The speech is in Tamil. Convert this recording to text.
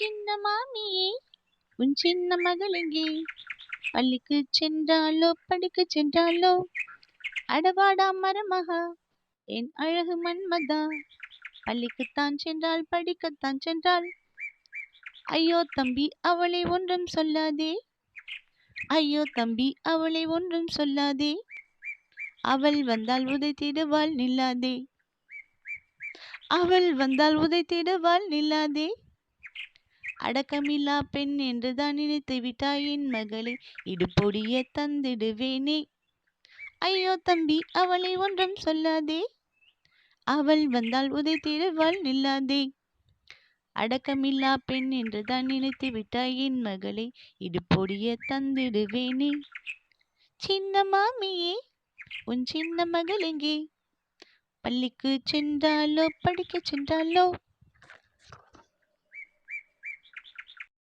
சின்ன மாமியே உன் சின்ன மகள் எங்கே? பள்ளிக்கு சென்றாலோ படிக்க சென்றாலோ? அடவாடா மரமகா என் அழகு மன்மதா. பள்ளிக்குத்தான் சென்றால் படிக்கத்தான் சென்றால். ஐயோ தம்பி அவளை ஒன்றும் சொல்லாதே. ஐயோ தம்பி அவளை ஒன்றும் சொல்லாதே. அவள் வந்தால் உதைத்திடுவாள் நில்லாதே. அவள் வந்தால் உதைத்திடுவாள் நில்லாதே. அடக்கமில்லா பெண் என்றுதான் நினைத்து விட்டாய் என் மகளை இடுப்பொடிய தந்திடுவேனே. ஐயோ தம்பி அவளை ஒன்றும் சொல்லாதே. அவள் வந்தால் உதைத்திடுவாள் நில்லாதே. அடக்கமில்லா பெண் என்றுதான் நினைத்து விட்டாய் என் மகளை இடுப்பொடிய தந்திடுவேனே. சின்ன மாமியே உன் சின்ன மகள் எங்கே? பள்ளிக்கு சென்றாலோ படிக்க சென்றாலோ?